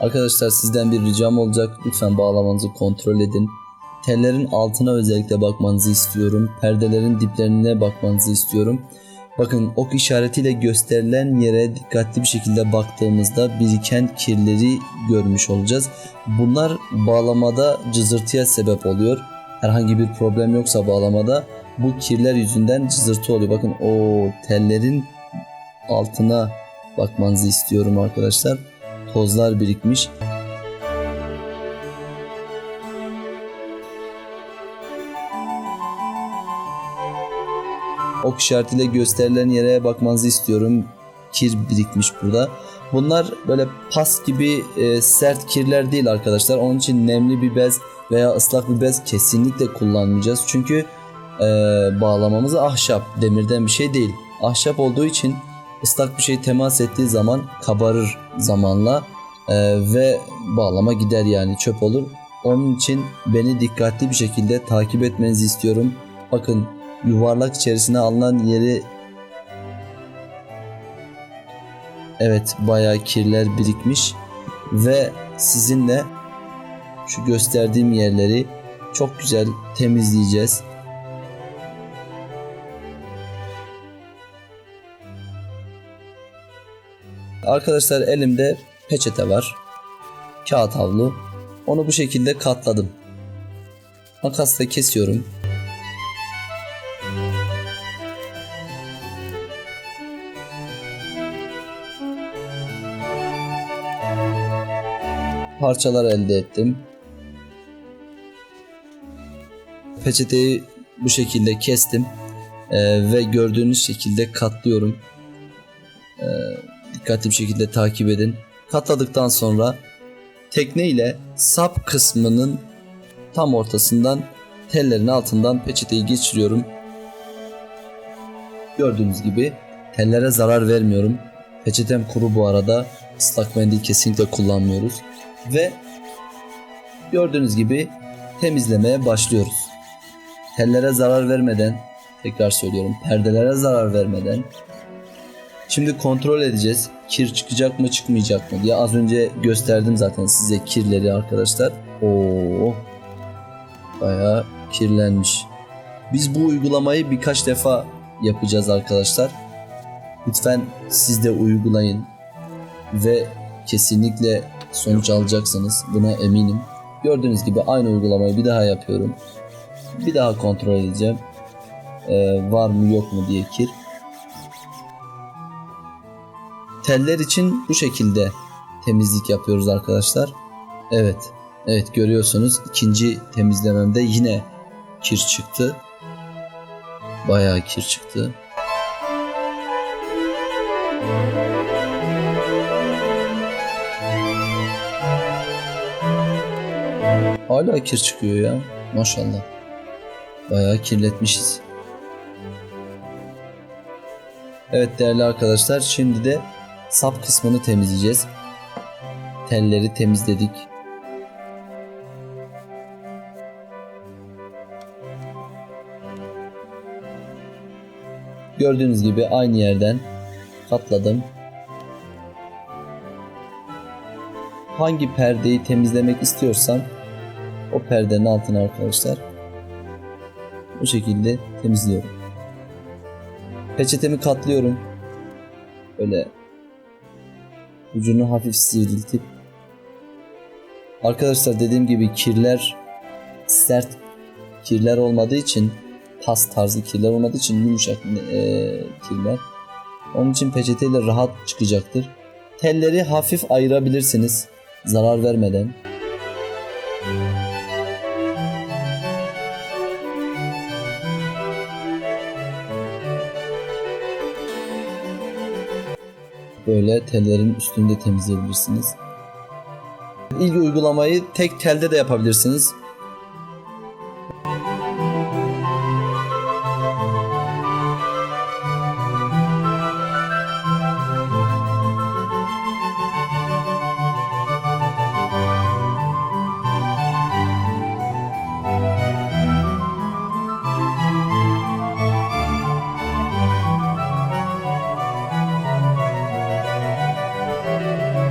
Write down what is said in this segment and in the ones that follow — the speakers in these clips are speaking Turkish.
Arkadaşlar sizden bir ricam olacak. Lütfen bağlamanızı kontrol edin. Tellerin altına özellikle bakmanızı istiyorum. Perdelerin diplerine bakmanızı istiyorum. Bakın ok işaretiyle gösterilen yere dikkatli bir şekilde baktığımızda biriken kirleri görmüş olacağız. Bunlar bağlamada cızırtıya sebep oluyor. Herhangi bir problem yoksa bağlamada bu kirler yüzünden cızırtı oluyor. Bakın o tellerin altına bakmanızı istiyorum arkadaşlar. Tozlar birikmiş. ok işaretiyle gösterilen yere bakmanızı istiyorum. Kir birikmiş burada. Bunlar böyle pas gibi e, sert kirler değil arkadaşlar. Onun için nemli bir bez veya ıslak bir bez kesinlikle kullanmayacağız. Çünkü e, bağlamamız ahşap, demirden bir şey değil. Ahşap olduğu için ıslak bir şey temas ettiği zaman kabarır zamanla e, ve bağlama gider yani çöp olur. Onun için beni dikkatli bir şekilde takip etmenizi istiyorum. Bakın yuvarlak içerisine alınan yeri Evet bayağı kirler birikmiş ve sizinle şu gösterdiğim yerleri çok güzel temizleyeceğiz. Arkadaşlar elimde peçete var. Kağıt havlu. Onu bu şekilde katladım. Makasla kesiyorum. parçalar elde ettim. Peçeteyi bu şekilde kestim Ee, ve gördüğünüz şekilde katlıyorum. Ee, dikkatli bir şekilde takip edin. Katladıktan sonra tekne ile sap kısmının tam ortasından tellerin altından peçeteyi geçiriyorum. Gördüğünüz gibi tellere zarar vermiyorum. Peçetem kuru bu arada. Islak mendil kesinlikle kullanmıyoruz ve gördüğünüz gibi temizlemeye başlıyoruz. Tellere zarar vermeden, tekrar söylüyorum, perdelere zarar vermeden şimdi kontrol edeceğiz. Kir çıkacak mı çıkmayacak mı diye az önce gösterdim zaten size kirleri arkadaşlar. Oo, bayağı kirlenmiş. Biz bu uygulamayı birkaç defa yapacağız arkadaşlar. Lütfen siz de uygulayın ve kesinlikle sonuç alacaksınız. Buna eminim. Gördüğünüz gibi aynı uygulamayı bir daha yapıyorum. Bir daha kontrol edeceğim. Ee, var mı yok mu diye kir. Teller için bu şekilde temizlik yapıyoruz arkadaşlar. Evet. Evet görüyorsunuz ikinci temizlememde yine kir çıktı. Bayağı kir çıktı. Hala kir çıkıyor ya. Maşallah. Bayağı kirletmişiz. Evet değerli arkadaşlar şimdi de sap kısmını temizleyeceğiz. Telleri temizledik. Gördüğünüz gibi aynı yerden katladım. Hangi perdeyi temizlemek istiyorsam o perdenin altına arkadaşlar bu şekilde temizliyorum. Peçetemi katlıyorum. Böyle ucunu hafif sivriltip Arkadaşlar dediğim gibi kirler sert kirler olmadığı için pas tarzı kirler olmadığı için yumuşak e, kirler. Onun için peçeteyle rahat çıkacaktır. Telleri hafif ayırabilirsiniz zarar vermeden. Böyle tellerin üstünde temizleyebilirsiniz. İlk uygulamayı tek telde de yapabilirsiniz.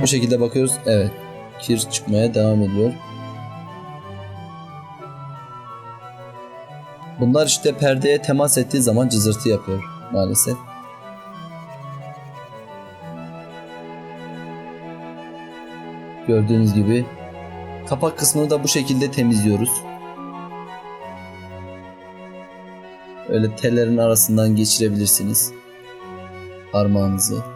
Bu şekilde bakıyoruz. Evet. kir çıkmaya devam ediyor. Bunlar işte perdeye temas ettiği zaman cızırtı yapıyor maalesef. Gördüğünüz gibi kapak kısmını da bu şekilde temizliyoruz. Öyle tellerin arasından geçirebilirsiniz parmağınızı.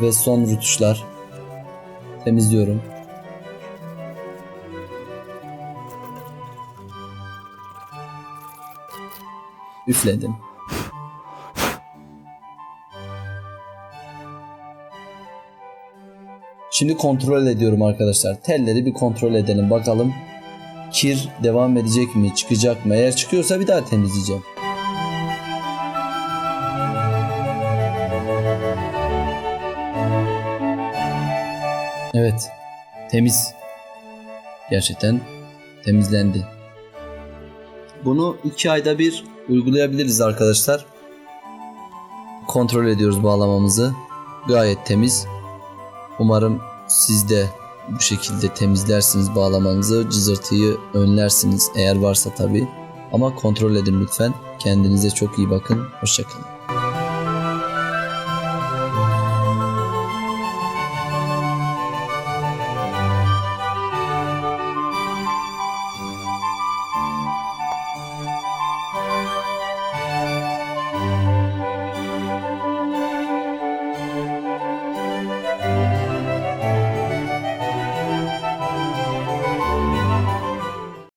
Ve son rutuşlar. Temizliyorum. Üfledim. Şimdi kontrol ediyorum arkadaşlar. Telleri bir kontrol edelim bakalım. Kir devam edecek mi? Çıkacak mı? Eğer çıkıyorsa bir daha temizleyeceğim. Evet. Temiz. Gerçekten temizlendi. Bunu iki ayda bir uygulayabiliriz arkadaşlar. Kontrol ediyoruz bağlamamızı. Gayet temiz. Umarım siz de bu şekilde temizlersiniz bağlamanızı. Cızırtıyı önlersiniz eğer varsa tabi. Ama kontrol edin lütfen. Kendinize çok iyi bakın. Hoşçakalın.